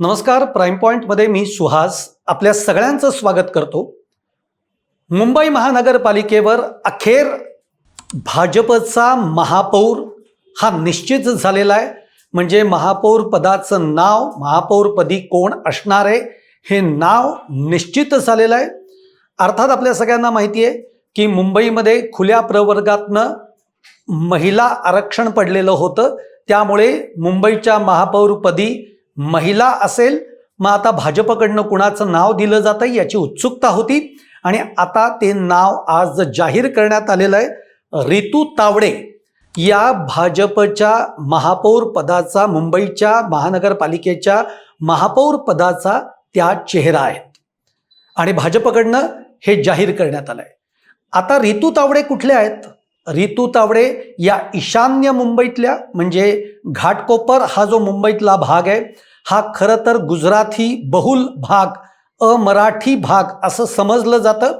नमस्कार प्राईम पॉईंटमध्ये मी सुहास आपल्या सगळ्यांचं स्वागत करतो. मुंबई महानगरपालिकेवर अखेर भाजपचा महापौर हा निश्चित झालेला आहे. म्हणजे महापौर पदाचं नाव महापौरपदी कोण असणार आहे हे नाव निश्चित झालेलं आहे. अर्थात आपल्या सगळ्यांना माहिती आहे की मुंबईमध्ये खुल्या प्रवर्गातनं महिला आरक्षण पडलेलं होतं. त्यामुळे मुंबईच्या महापौरपदी महिला असेल मग आता भाजपकडनं कुणाचं नाव दिलं जातं याची उत्सुकता होती. आणि आता ते नाव आज जाहीर करण्यात आलेलं आहे. रितू तावडे या भाजपच्या महापौर पदाचा मुंबईच्या महानगरपालिकेच्या महापौर पदाचा त्या चेहरा आहेत. आणि भाजपकडनं हे जाहीर करण्यात आलं आहे आता रितू तावडे कुठले आहेत? रितू तावडे या ईशान्य मुंबईतल्या म्हणजे घाटकोपर हा जो मुंबईतला भाग आहे हा खरं तर गुजराती बहुल भाग अमराठी भाग असं समजलं जातं.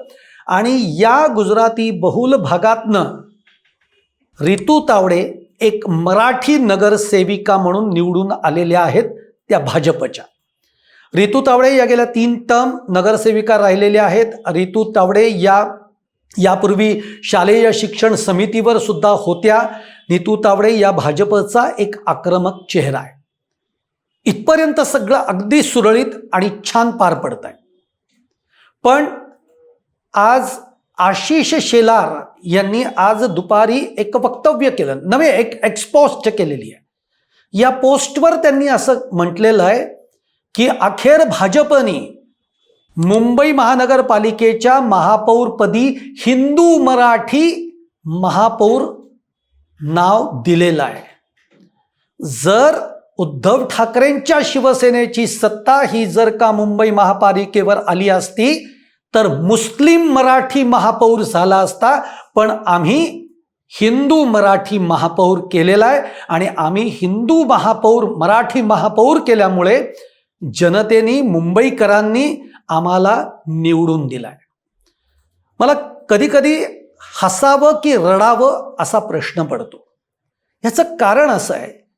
आणि या गुजराती बहुल भागातनं रितू तावडे एक मराठी नगरसेविका म्हणून निवडून आलेल्या आहेत त्या भाजपच्या. रितू तावडे या गेल्या तीन टर्म नगरसेविका राहिलेल्या आहेत. रितू तावडे या यापूर्वी शालेय शिक्षण समितीवर सुद्धा होत्या. नितू तावडे या भाजपचा एक आक्रमक चेहरा आहे. इथपर्यंत सगळं अगदी सुरळीत आणि छान पार पडत आहे पण आज आशिष शेलार यांनी आज दुपारी एक वक्तव्य केलं नव्हे एक एक्सपोस्ट केलेली आहे. या पोस्टवर त्यांनी असं म्हटलेलं आहे की अखेर भाजपने मुंबई महानगरपालिकेच्या महापौरपदी हिंदू मराठी महापौर नाव दिलेलं आहे. जर उद्धव ठाकरेंच्या शिवसेनेची सत्ता ही जर का मुंबई महापालिकेवर आली असती तर मुस्लिम मराठी महापौर झाला असता पण आम्ही हिंदू मराठी महापौर केलेला आहे आणि आम्ही हिंदू महापौर मराठी महापौर केल्यामुळे जनतेने मुंबईकरांनी आम्हाला निवडून दिलाय. मला कधी कधी हसावं की रडावं असा प्रश्न पडतो. ह्याचं कारण असं आहे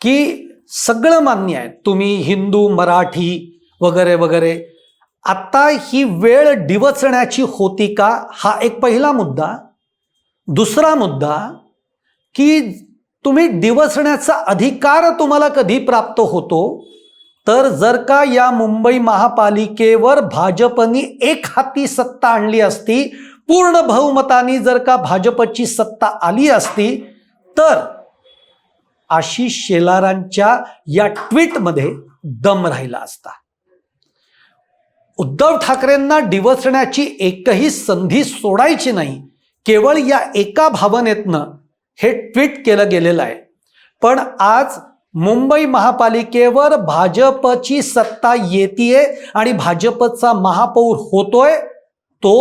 की सगळं मान्य आहे. तुम्ही हिंदू मराठी वगैरे वगैरे. आत्ता ही वेळ डिवचण्याची होती का? हा एक पहिला मुद्दा. दुसरा मुद्दा की तुम्ही डिवचण्याचा अधिकार तुम्हाला कधी प्राप्त होतो? तर जर का या मुंबई महापालिकेवर भाजपनी एक हाती सत्ता आणली असती पूर्ण बहुमतानी जर का भाजपची सत्ता आली असती तर आशिष शेलारांच्या या ट्विटमध्ये दम राहिला असता. उद्धव ठाकरेंना डिवचण्याची एकही संधी सोडायची नाही केवळ या एका भावनेतनं हे ट्विट केलं गेलेलं आहे. पण आज मुंबई महापालिकेवर भाजपची सत्ता येते आणि भाजपचा महापौर होतोय तो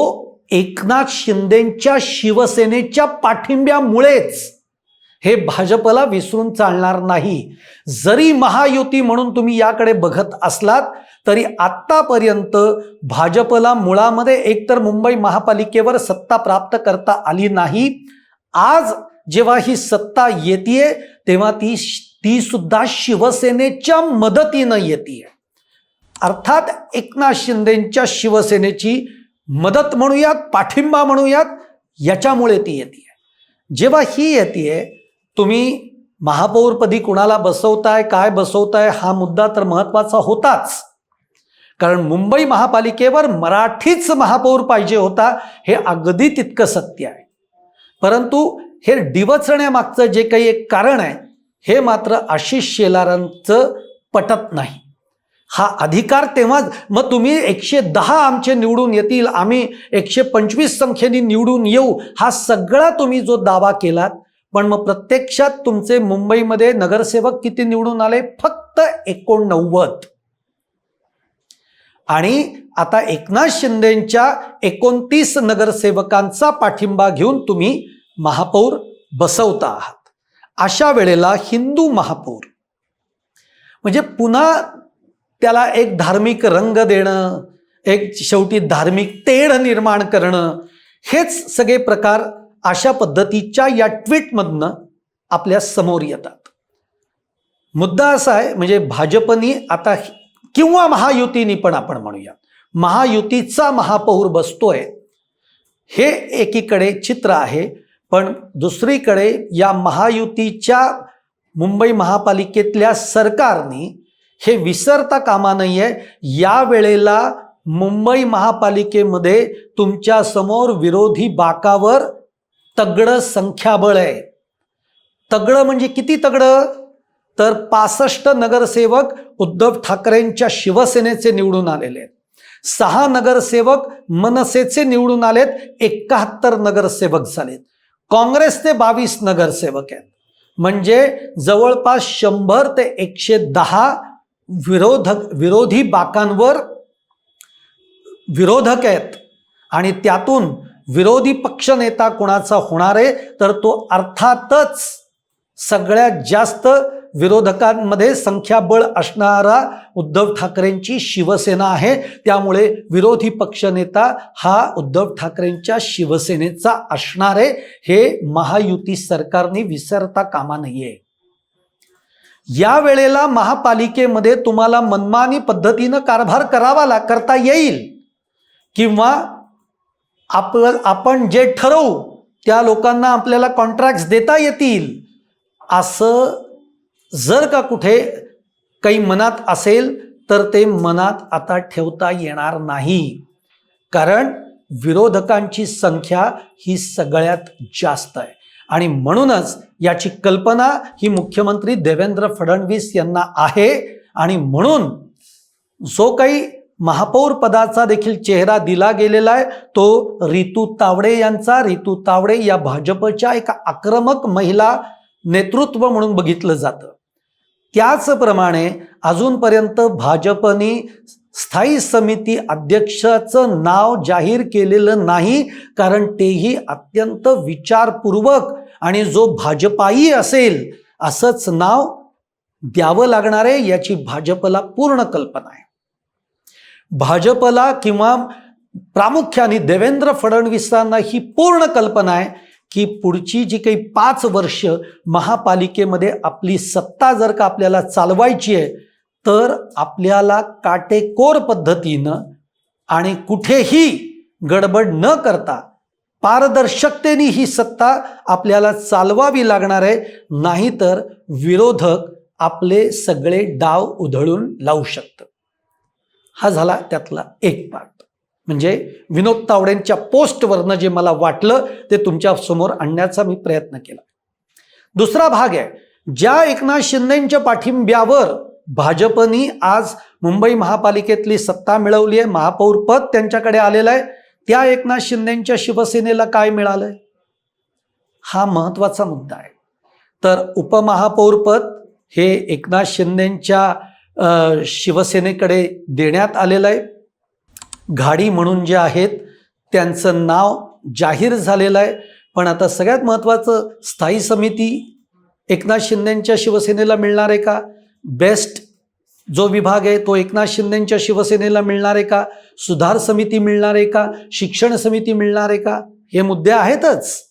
एकनाथ शिंदेच्या शिवसेनेच्या पाठिंब्यामुळेच. हे भाजपला विसरून चालणार नाही. जरी महायुती म्हणून तुम्ही याकडे बघत असलात तरी आत्तापर्यंत भाजपला मुळामध्ये एकतर मुंबई महापालिकेवर सत्ता प्राप्त करता आली नाही. आज जेव्हा ही सत्ता येते तेव्हा ती ती सुद्धा शिवसेनेच्या मदतीनं येते अर्थात एकनाथ शिंदेच्या शिवसेनेची मदत म्हणूयात पाठिंबा म्हणूयात याच्यामुळे ती येते जेव्हा ही येते तुम्ही महापौरपदी कुणाला बसवताय काय बसवताय हा मुद्दा तर महत्त्वाचा होताच. कारण मुंबई महापालिकेवर मराठीच महापौर पाहिजे होता हे अगदी तितकं सत्य आहे. परंतु हे डिवचण्यामागचं जे काही एक कारण आहे हे मात्र आशिष शेलारांचं पटत नाही. हा अधिकार तेव्हा मग तुम्ही एकशे दहा आमचे निवडून येतील आम्ही एकशे पंचवीस संख्येने निवडून येऊ हा सगळा तुम्ही जो दावा केलात पण मग प्रत्यक्षात तुमचे मुंबईमध्ये नगरसेवक किती निवडून आले? फक्त एकोणनव्वद. आणि आता एकनाथ शिंदेच्या एकोणतीस नगरसेवकांचा पाठिंबा घेऊन तुम्ही महापौर बसवता आहात. अशा वेळेला हिंदू महापौर. म्हणजे पुन्हा त्याला एक धार्मिक रंग देणं एक शेवटी धार्मिक तेढ निर्माण करणं हेच सगळे प्रकार अशा पद्धतीच्या या ट्विटमधनं आपल्यासमोर येतात. मुद्दा असा आहे म्हणजे भाजपनी आता किंवा महायुतीनी पण आपण म्हणूया महायुतीचा महापौर बसतोय हे एकीकडे चित्र आहे पण दुसरीकडे या महायुतीच्या मुंबई महापालिकेतल्या सरकारने हे विसरता कामा नाहीये या वेळेला मुंबई महापालिकेमध्ये तुमच्यासमोर विरोधी बाकावर तगडं संख्याबळ आहे. तगडं म्हणजे किती तगडं? तर पासष्ट नगरसेवक उद्धव ठाकरेंच्या शिवसेनेचे निवडून आलेले आहेत. सहा नगरसेवक मनसेचे निवडून आलेत एकाहत्तर नगरसेवक झालेत. काँग्रेसचे बावीस नगरसेवक आहेत. म्हणजे जवळपास शंभर ते एकशे दहा विरोधक विरोधी बाकांवर विरोधक आहेत. आणि त्यातून विरोधी पक्षनेता कोणाचा होणार आहे तर तो अर्थातच सगळ्यात जास्त विरोधकांमध्ये संख्याबळ असणारा उद्धव ठाकरेंची शिवसेना आहे. त्यामुळे विरोधी पक्षनेता हा उद्धव ठाकरेंच्या शिवसेनेचा असणार आहे. हे महायुती सरकारने विसरता कामा नाहीये या वेळेला महापालिकेमध्ये तुम्हाला मनमानी पद्धतीनं कारभार करावा ला करता येईल किंवा आप आपण जे ठरवू त्या लोकांना आपल्याला कॉन्ट्रॅक्ट्स देता येतील. असं जर का कुठे काही मनात असेल तर ते मनात आता ठेवता येणार नाही. कारण विरोधकांची संख्या ही सगळ्यात जास्त आहे. आणि म्हणूनच याची कल्पना ही मुख्यमंत्री देवेंद्र फडणवीस यांना आहे. आणि म्हणून जो काही महापौर पदाचा देखील चेहरा दिला गेलेला आहे. तो रितू तावडे यांचा. रितू तावडे या भाजपच्या एका आक्रमक महिला नेतृत्व म्हणून बघितलं जातं. त्याचप्रमाणे अजूनपर्यंत भाजपने स्थायी समिती अध्यक्षाचं नाव जाहीर केलेलं नाही कारण तेही अत्यंत विचारपूर्वक आणि जो भाजपाई असेल असंच नाव द्यावं लागणार आहे याची भाजपला पूर्ण कल्पना आहे. भाजपला किंवा प्रामुख्याने देवेंद्र फडणवीसांना ही पूर्ण कल्पना आहे की पुढची जी काही पाच वर्ष महापालिकेमध्ये आपली सत्ता जर का आपल्याला चालवायची आहे तर आपल्याला काटेकोर पद्धतीनं आणि कुठेही गडबड न करता पारदर्शकतेने ही सत्ता आपल्याला चालवावी लागणार आहे नाहीतर विरोधक आपले सगळे डाव उधळून लावू शकतं हा झाला त्यातला एक पार्ट म्हणजे विनोद तावडेंच्या पोस्टवरनं जे मला वाटलं ते तुमच्यासमोर आणण्याचा मी प्रयत्न केला. दुसरा भाग आहे ज्या एकनाथ शिंदेच्या पाठिंब्यावर भाजपनी आज मुंबई महापालिकेतली सत्ता मिळवली आहे महापौर पद त्यांच्याकडे आलेलं आहे त्या एकनाथ शिंदेच्या शिवसेनेला काय मिळालंय? हा महत्त्वाचा मुद्दा आहे. तर उपमहापौरपद हे एकनाथ शिंदेच्या शिवसेनेकडे देण्यात आलेलं आहे. घाडी म्हणून जे आहेत त्यांचं नाव जाहीर झालेलं आहे. पण आता सगळ्यात महत्त्वाचं स्थायी समिती एकनाथ शिंदेंच्या शिवसेनेला मिळणार आहे का? बेस्ट जो विभाग आहे तो एकनाथ शिंदेंच्या शिवसेनेला मिळणार आहे का? सुधार समिती मिळणार आहे का? शिक्षण समिती मिळणार आहे का? हे मुद्दे आहेतच.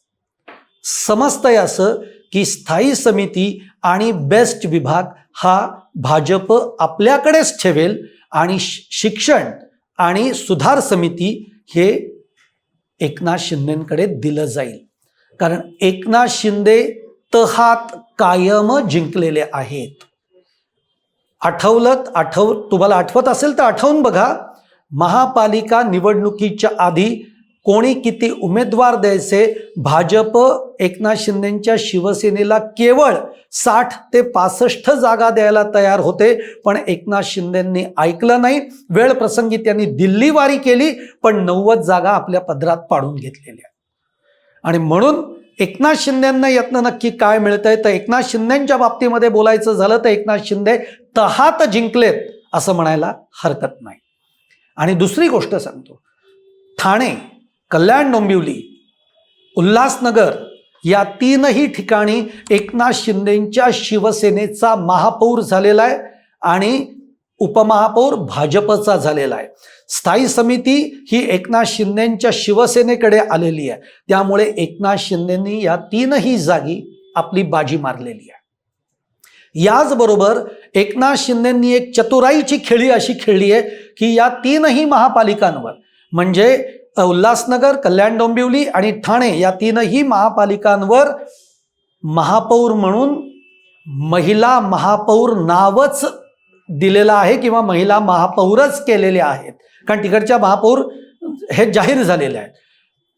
समजतंय असं की स्थायी समिती आणि बेस्ट विभाग हा भाजप आपल्याकडेच ठेवेल आणि शिक्षण आणि सुधार समिती हे एकनाथ शिंदेकडे दिलं जाईल. कारण एकनाथ शिंदे तहात कायम जिंकलेले आहेत. आठवलत आठव तुम्हाला आठवत असेल तर आठवून बघा महापालिका निवडणुकीच्या आधी कोणी किती उमेदवार द्यायचे? भाजप एकनाथ शिंदेच्या शिवसेनेला केवळ साठ ते पासष्ट जागा द्यायला तयार होते पण एकनाथ शिंदेंनी ऐकलं नाही. वेळ प्रसंगी त्यांनी दिल्लीवारी केली पण नव्वद जागा आपल्या पदरात पाडून घेतलेल्या आणि म्हणून एकनाथ शिंदेंना यातनं नक्की काय मिळतंय? तर एकनाथ शिंदेच्या बाबतीमध्ये बोलायचं झालं तर एकनाथ शिंदे तहात जिंकलेत असं म्हणायला हरकत नाही. आणि दुसरी गोष्ट सांगतो. ठाणे कल्याण डोंबिवली उल्हासनगर या तीनही ठिकाणी एकनाथ शिंदेच्या शिवसेनेचा महापौर झालेला आहे आणि उपमहापौर भाजपचा झालेला आहे. स्थायी समिती ही एकनाथ शिंदेच्या शिवसेनेकडे आलेली आहे. त्यामुळे एकनाथ शिंदेंनी या तीनही जागी आपली बाजी मारलेली आहे. याचबरोबर एकनाथ शिंदेंनी एक चतुराईची खेळी अशी खेळली आहे की या तीनही महापालिकांवर म्हणजे उल्हासनगर कल्याण डोंबिवली आणि ठाणे या तीनही महापालिकांवर महापौर म्हणून महिला महापौर नावच दिलेलं आहे किंवा महिला महापौरच केलेले आहेत. कारण तिकडच्या महापौर हे जाहीर झालेले आहेत.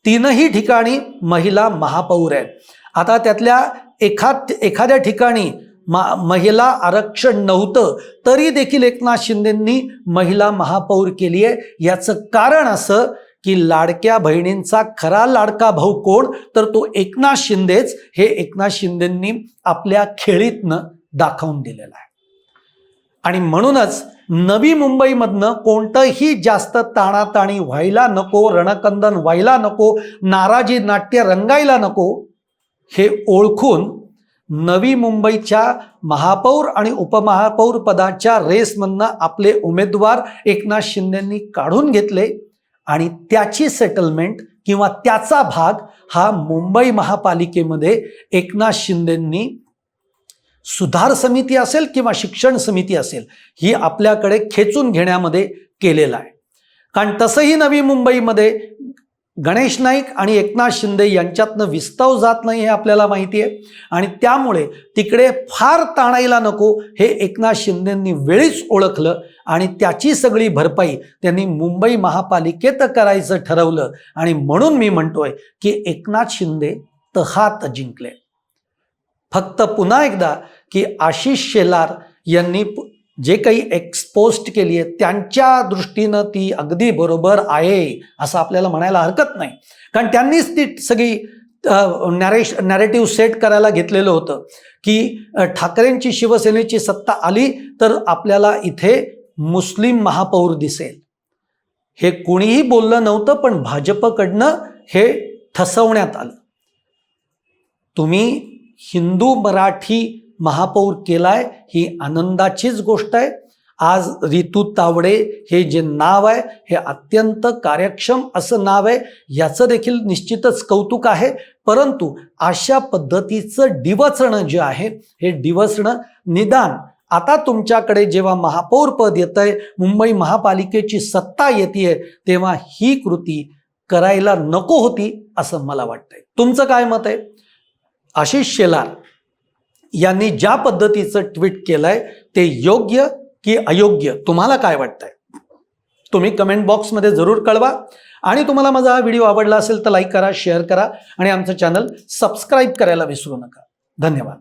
तीनही ठिकाणी महिला महापौर आहेत. आता त्यातल्या एखाद एखाद्या ठिकाणी मा महिला आरक्षण नव्हतं तरी देखील एकनाथ शिंदेंनी महिला महापौर केली आहे याचं कारण असं की लाडक्या बहिणींचा खरा लाडका भाऊ कोण? तर तो एकनाथ शिंदेच हे एकनाथ शिंदेंनी आपल्या खेळीतनं दाखवून दिलेलं आहे. आणि म्हणूनच नवी मुंबईमधनं कोणतंही जास्त ताणाताणी व्हायला नको रणकंदन व्हायला नको नाराजी नाट्य रंगायला नको हे ओळखून नवी मुंबईच्या महापौर आणि उपमहापौर पदाच्या रेसमधनं आपले उमेदवार एकनाथ शिंदेंनी काढून घेतले. आणि त्याची सेटलमेंट किंवा त्याचा भाग हा मुंबई महापालिकेमध्ये एकनाथ शिंदेंनी सुधार समिती असेल किंवा शिक्षण समिती असेल ही आपल्याकडे खेचून घेण्यामध्ये केलेला आहे. कारण तसंही नवी मुंबईमध्ये गणेश नाईक आणि एकनाथ शिंदे यांच्यातनं विस्तव जात नाही हे आपल्याला माहिती आहे आणि त्यामुळे तिकडे फार ताणायला नको हे एकनाथ शिंदेंनी वेळीच ओळखलं आणि त्याची सगळी भरपाई त्यांनी मुंबई महापालिकेत करायचं ठरवलं. आणि म्हणून मी म्हणतोय की एकनाथ शिंदे तहात जिंकले. फक्त पुन्हा एकदा की आशिष शेलार यांनी जे काही एक्सपोस्ट केली आहे त्यांच्या दृष्टीनं ती अगदी बरोबर आहे असं आपल्याला म्हणायला हरकत नाही. कारण त्यांनीच ती सगळी नॅरेश नॅरेटिव्ह सेट करायला घेतलेलं होतं की ठाकरेंची शिवसेनेची सत्ता आली तर आपल्याला इथे मुस्लिम महापौर दिसेल. हे कोणीही बोललं नव्हतं पण भाजपकडनं हे ठसवण्यात आलं. तुम्ही हिंदू मराठी महापौर केलाय ही आनंदाचीच गोष्ट आहे. आज रितू तावडे हे जे नाव आहे हे अत्यंत कार्यक्षम असं नाव आहे याचं देखील निश्चितच कौतुक आहे. परंतु अशा पद्धतीचं डिवचणं जे आहे हे डिवचणं निदान. आता तुमच्याकडे जेव्हा महापौर पद आहे मुंबई महापालिकेची सत्ता येते तेव्हा ही कृती करायला नको होती असं मला वाटतंय. तुमचं काय मत आहे? आशिष शेलार यांनी ज्या पद्धतीचं ट्विट केलंय ते योग्य की अयोग्य? तुम्हाला काय वाटतंय? तुम्ही कमेंट बॉक्समध्ये जरूर कळवा. आणि तुम्हाला माझा हा व्हिडिओ आवडला असेल तर लाईक करा शेअर करा आणि आमचं चॅनल सबस्क्राईब करायला विसरू नका. धन्यवाद.